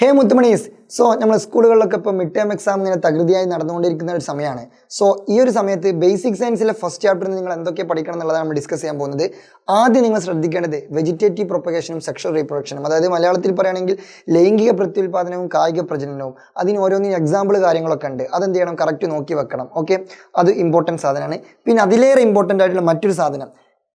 ഹേ മുത്തുമണീസ്. So നമ്മൾ സ്കൂളുകളിലൊക്കെ ഇപ്പോൾ മിഡ് ടേം എക്സാം ഇങ്ങനെ തകൃതിയായി നടന്നുകൊണ്ടിരിക്കുന്ന ഒരു സമയമാണ്. സോ ഈ ഒരു സമയത്ത് ബേസിക് സയൻസിലെ ഫസ്റ്റ് ചാപ്റ്ററിൽ നിങ്ങൾ എന്തൊക്കെ പഠിക്കണം എന്നുള്ളതാണ് നമ്മൾ ഡിസ്കസ് ചെയ്യാൻ പോകുന്നത്. ആദ്യം നിങ്ങൾ ശ്രദ്ധിക്കേണ്ടത് വെജിറ്റേറ്റീവ് പ്രൊപ്പഗേഷനും സെക്ഷൽ റീപ്രൊഡക്ഷനും അതായത് മലയാളത്തിൽ പറയുകയാണെങ്കിൽ ലൈംഗിക പ്രത്യുൽപാദനവും കായിക പ്രജനനവും. അതിന് ഓരോന്നിനും എക്സാമ്പിൾ കാര്യങ്ങളൊക്കെ ഉണ്ട്. അതെന്ത് ചെയ്യണം? കറക്റ്റ് നോക്കി വെക്കണം. ഓക്കെ അത് ഇമ്പോർട്ടന്റ് സാധനമാണ്. പിന്നെ അതിലേറെ ഇമ്പോർട്ടന്റ് ആയിട്ടുള്ള മറ്റൊരു സാധനം.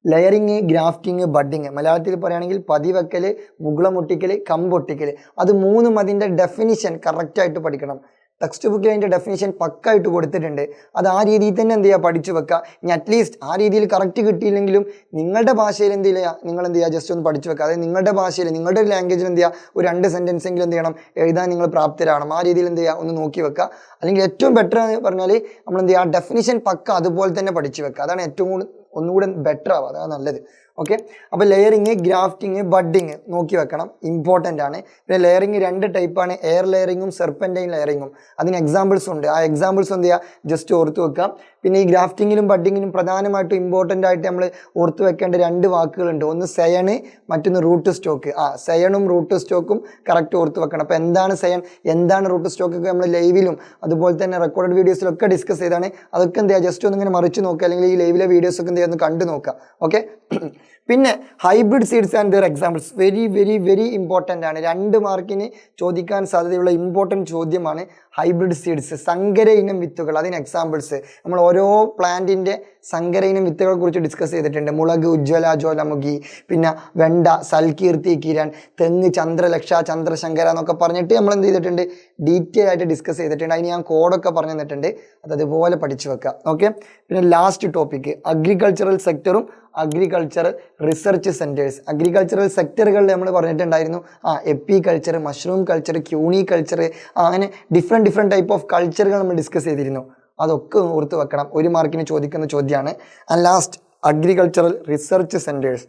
ലെയറിങ് ഗ്രാഫ്റ്റിങ് ബഡിങ് മലയാളത്തിൽ പറയുകയാണെങ്കിൽ പതിവെക്കൽ മുകുളമൊട്ടിക്കൽ കമ്പൊട്ടിക്കൽ അത് മൂന്നും അതിന്റെ ഡെഫിനിഷൻ കറക്റ്റായിട്ട് പഠിക്കണം. ടെക്സ്റ്റ് ബുക്കിൽ അതിന്റെ ഡെഫിനിഷൻ പക്കായിട്ട് കൊടുത്തിട്ടുണ്ട്. അത് ആ രീതിയിൽ തന്നെ എന്ത് ചെയ്യുക? പഠിച്ചു വെക്കുക. ഇനി അറ്റ്ലീസ്റ്റ് ആ രീതിയിൽ കറക്റ്റ് കിട്ടിയില്ലെങ്കിലും നിങ്ങളുടെ ഭാഷയിൽ എന്ത് ചെയ്യുക? നിങ്ങൾ എന്ത് ചെയ്യുക? ജസ്റ്റ് ഒന്ന് പഠിച്ചു വെക്കുക. അതായത് നിങ്ങളുടെ ഭാഷയിൽ നിങ്ങളുടെ ഒരു ലാംഗ്വേജിൽ എന്ത് ചെയ്യുക? ഒരു രണ്ട് സെന്റൻസ് എങ്കിലും എന്ത് ചെയ്യണം? എഴുതാൻ നിങ്ങൾ പ്രാപ്തരാകണം. ആ രീതിയിൽ എന്ത് ചെയ്യുക? ഒന്ന് നോക്കി വെക്കുക. അല്ലെങ്കിൽ ഏറ്റവും ബെറ്റർ എന്ന് പറഞ്ഞാൽ നമ്മൾ എന്ത് ചെയ്യുക? ആ ഡെഫിനിഷൻ പക്ക അതുപോലെ തന്നെ പഠിച്ചു വെക്കുക. അതാണ് ഏറ്റവും ഒന്നുകൂടെ ബെറ്റർ ആവുക അതാണ് നല്ലത്. ഓക്കെ അപ്പോൾ ലെയറിങ് ഗ്രാഫ്റ്റിങ് ബഡിങ് നോക്കി വെക്കണം. ഇമ്പോർട്ടന്റ് ആണ്. പിന്നെ ലെയറിങ് രണ്ട് ടൈപ്പാണ് എയർ ലെയറിങ്ങും സെർപ്പന്റൈൻ ലെയറിങ്ങും അതിന് എക്സാമ്പിൾസ് ഉണ്ട്. ആ എക്സാമ്പിൾസ് എന്ത് ചെയ്യുക? ജസ്റ്റ് ഓർത്ത് വെക്കാം പിന്നെ ഈ ഗ്രാഫ്റ്റിങ്ങിലും ബഡിങ്ങിനും പ്രധാനമായിട്ടും ഇമ്പോർട്ടന്റ് ആയിട്ട് നമ്മൾ ഓർത്ത് വെക്കേണ്ട രണ്ട് വാക്കുകളുണ്ട്. ഒന്ന് സെയണ് മറ്റൊന്ന് റൂട്ട് സ്റ്റോക്ക് ആ സെയണും റൂട്ട് സ്റ്റോക്കും കറക്റ്റ് ഓർത്ത് വെക്കണം. അപ്പോൾ എന്താണ് സെയൺ എന്താണ് റൂട്ട് സ്റ്റോക്ക് ഒക്കെ നമ്മൾ ലൈവിലും അതുപോലെ തന്നെ റെക്കോർഡ് വീഡിയോസിലും ഒക്കെ ഡിസ്കസ് ചെയ്താണ്. അതൊക്കെ എന്ത് ചെയ്യുക? ജസ്റ്റ് ഒന്ന് ഇങ്ങനെ മറിച്ച് നോക്കുക. അല്ലെങ്കിൽ ഈ ലൈവിലെ വീഡിയോസൊക്കെ എന്ത് ചെയ്യുക? ഒന്ന് കണ്ടു നോക്കുക. ഓക്കെ പിന്നെ hybrid seeds and other examples very very very important ആണ്. രണ്ട് മാർക്കിന് ചോദിക്കാൻ സാധ്യതയുള്ള ഇമ്പോർട്ടന്റ് ചോദ്യമാണ് ഹൈബ്രിഡ് സീഡ്സ് സങ്കര ഇനം വിത്തുകൾ. അതിന് എക്സാമ്പിൾസ് നമ്മൾ ഓരോ പ്ലാന്റിന്റെ സങ്കര ഇനം വിത്തുകളെ കുറിച്ച് ഡിസ്കസ് ചെയ്തിട്ടുണ്ട്. മുളക് ഉജ്ജ്വല ജ്വാലമുഖി പിന്നെ വെണ്ട സൽകീർത്തി കിരൺ തെങ്ങ് ചന്ദ്രലക്ഷ ചന്ദ്രശങ്കര എന്നൊക്കെ പറഞ്ഞിട്ട് നമ്മൾ എന്ത് ചെയ്തിട്ടുണ്ട്? ഡീറ്റെയിൽ ആയിട്ട് ഡിസ്കസ് ചെയ്തിട്ടുണ്ട്. അതിന് ഞാൻ കോഡൊക്കെ പറഞ്ഞു തന്നിട്ടുണ്ട്. അത് അതുപോലെ പഠിച്ചു വെക്കുക. ഓക്കെ പിന്നെ ലാസ്റ്റ് ടോപ്പിക്ക് അഗ്രികൾച്ചറൽ സെക്ടറും അഗ്രികൾച്ചറൽ റിസർച്ച് സെന്റേഴ്സ് അഗ്രികൾച്ചറൽ സെക്ടറുകളിൽ നമ്മൾ പറഞ്ഞിട്ടുണ്ടായിരുന്നു ആ apiculture mushroom culture cuniculture അങ്ങനെ ഡിഫറെന്റ് ഡിഫറെന്റ് ടൈപ്പ് ഓഫ് കൾച്ചറുകൾ നമ്മൾ ഡിസ്കസ് ചെയ്തിരുന്നു. അതൊക്കെ ഓർത്ത് വെക്കണം. ഒരു മാർക്കിന് ചോദിക്കുന്ന ചോദ്യമാണ്. And last agricultural research centres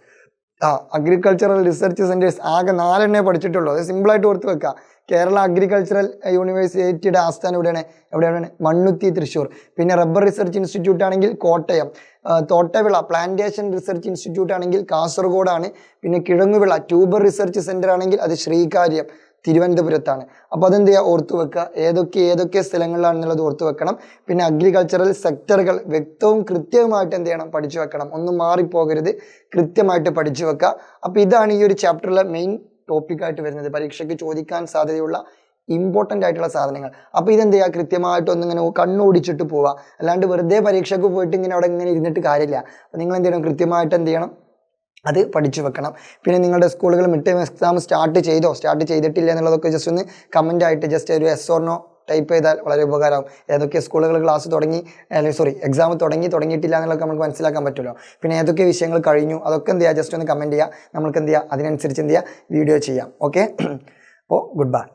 ആ അഗ്രികൾച്ചറൽ റിസർച്ച് സെന്റേഴ്സ് ആകെ നാലെണ്ണേ പഠിച്ചിട്ടുള്ളൂ. അത് സിമ്പിളായിട്ട് ഓർത്ത് വെക്കുക കേരള അഗ്രികൾച്ചറൽ യൂണിവേഴ്സിറ്റിയുടെ ആസ്ഥാനം എവിടെയാണ് എവിടെയാണ് മണ്ണുത്തി തൃശ്ശൂർ. പിന്നെ റബ്ബർ റിസർച്ച് ഇൻസ്റ്റിറ്റ്യൂട്ട് ആണെങ്കിൽ കോട്ടയം. തോട്ടവിള പ്ലാന്റേഷൻ റിസർച്ച് ഇൻസ്റ്റിറ്റ്യൂട്ട് ആണെങ്കിൽ കാസർഗോഡാണ്. പിന്നെ കിഴങ്ങുവിള ട്യൂബർ റിസർച്ച് സെന്റർ ആണെങ്കിൽ അത് ശ്രീകാര്യം. തിരുവനന്തപുരത്താണ്. അപ്പോൾ അതെന്ത് ചെയ്യുക ഓർത്തു വെക്കുക. ഏതൊക്കെ ഏതൊക്കെ സ്ഥലങ്ങളിലാണെന്നുള്ളത് ഓർത്തു വെക്കണം. പിന്നെ അഗ്രികൾച്ചറൽ സെക്ടറുകൾ വ്യക്തവും കൃത്യവുമായിട്ട് എന്ത് ചെയ്യണം? പഠിച്ചു വെക്കണം. ഒന്നും മാറിപ്പോകരുത്. കൃത്യമായിട്ട് പഠിച്ചു വെക്കുക. അപ്പോൾ ഇതാണ് ഈ ഒരു ചാപ്റ്ററിലെ മെയിൻ ടോപ്പിക്കായിട്ട് വരുന്നത്. പരീക്ഷയ്ക്ക് ചോദിക്കാൻ സാധ്യതയുള്ള ഇമ്പോർട്ടന്റ് ആയിട്ടുള്ള സാധനങ്ങൾ. അപ്പോൾ ഇതെന്ത് ചെയ്യുക കൃത്യമായിട്ട് ഒന്നിങ്ങനെ കണ്ണോടിച്ചിട്ട് പോവുക. അല്ലാണ്ട് വെറുതെ പരീക്ഷയ്ക്ക് പോയിട്ട് ഇങ്ങനെ അവിടെ ഇങ്ങനെ ഇരുന്നിട്ട് കാര്യമില്ല. അപ്പോൾ നിങ്ങൾ എന്ത് ചെയ്യണം? കൃത്യമായിട്ട് എന്ത് ചെയ്യണം? അത് പഠിച്ചു വെക്കണം. പിന്നെ നിങ്ങളുടെ സ്കൂളുകൾ മിഡ് ടേം എക്സാം സ്റ്റാർട്ട് ചെയ്തോ? സ്റ്റാർട്ട് ചെയ്തിട്ടില്ല എന്നുള്ളതൊക്കെ ജസ്റ്റ് ഒന്ന് കമന്റ് ആയിട്ട് ജസ്റ്റ് ഒരു എസ് ഓർണോ ടൈപ്പ് ചെയ്താൽ വളരെ ഉപകാരമാവും. ഏതൊക്കെ സ്കൂളുകൾ ക്ലാസ് തുടങ്ങി അല്ലെങ്കിൽ സോറി എക്സാം തുടങ്ങി തുടങ്ങിയിട്ടില്ല എന്നുള്ളത് നമുക്ക് മനസ്സിലാക്കാൻ പറ്റുമല്ലോ. പിന്നെ ഏതൊക്കെ വിഷയങ്ങൾ കഴിഞ്ഞു അതൊക്കെ എന്ത് ചെയ്യുക ജസ്റ്റ് ഒന്ന് കമന്റ് ചെയ്യുക നമുക്ക് എന്ത് ചെയ്യുക അതിനനുസരിച്ച് എന്ത് ചെയ്യുക വീഡിയോ ചെയ്യാം. ഓക്കെ അപ്പോൾ ഗുഡ് ബൈ